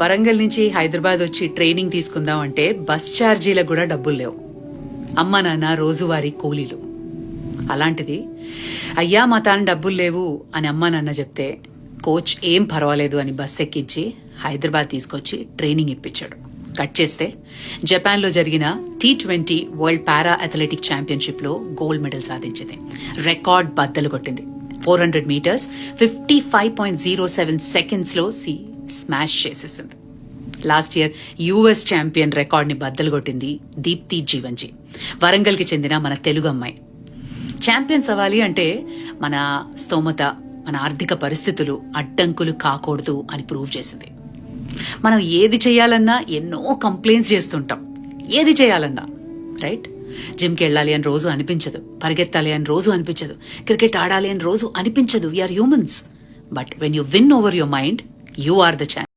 వరంగల్ నుంచి హైదరాబాద్ వచ్చి ట్రైనింగ్ తీసుకుందాం అంటే బస్ ఛార్జీలకు కూడా డబ్బులు లేవు. అమ్మ నాన్న రోజువారీ కూలీలు. అలాంటిది అయ్యా మా తాను డబ్బులు లేవు అని అమ్మ నాన్న చెప్తే కోచ్ ఏం పర్వాలేదు అని బస్ ఎక్కించి హైదరాబాద్ తీసుకొచ్చి ట్రైనింగ్ ఇప్పించాడు. కట్ చేస్తే జపాన్లో జరిగిన T twenty World Para athletic ఛాంపియన్షిప్లో gold medal సాధించింది. రికార్డ్ బద్దలు కొట్టింది. Four hundred metres fifty five point zero seven సెకండ్స్లో సి స్మాష్ చేసేసింది. లాస్ట్ ఇయర్ యుఎస్ ఛాంపియన్ రికార్డ్ని బద్దలు కొట్టింది దీప్తి జీవన్జీ వరంగల్కి చెందిన మన తెలుగు అమ్మాయి. ఛాంపియన్స్ అవ్వాలి అంటే మన స్తోమత మన ఆర్థిక పరిస్థితులు అడ్డంకులు కాకూడదు అని ప్రూవ్ చేసింది. మనం ఏది చేయాలన్నా ఎన్నో కంప్లైంట్స్ చేస్తుంటాం. ఏది చేయాలన్నా రైట్? జిమ్కి వెళ్ళాలి అని రోజు అనిపించదు. పరిగెత్తాలి అని రోజు అనిపించదు. క్రికెట్ ఆడాలి అని రోజు అనిపించదు. We are humans but when you win over your mind you are the champion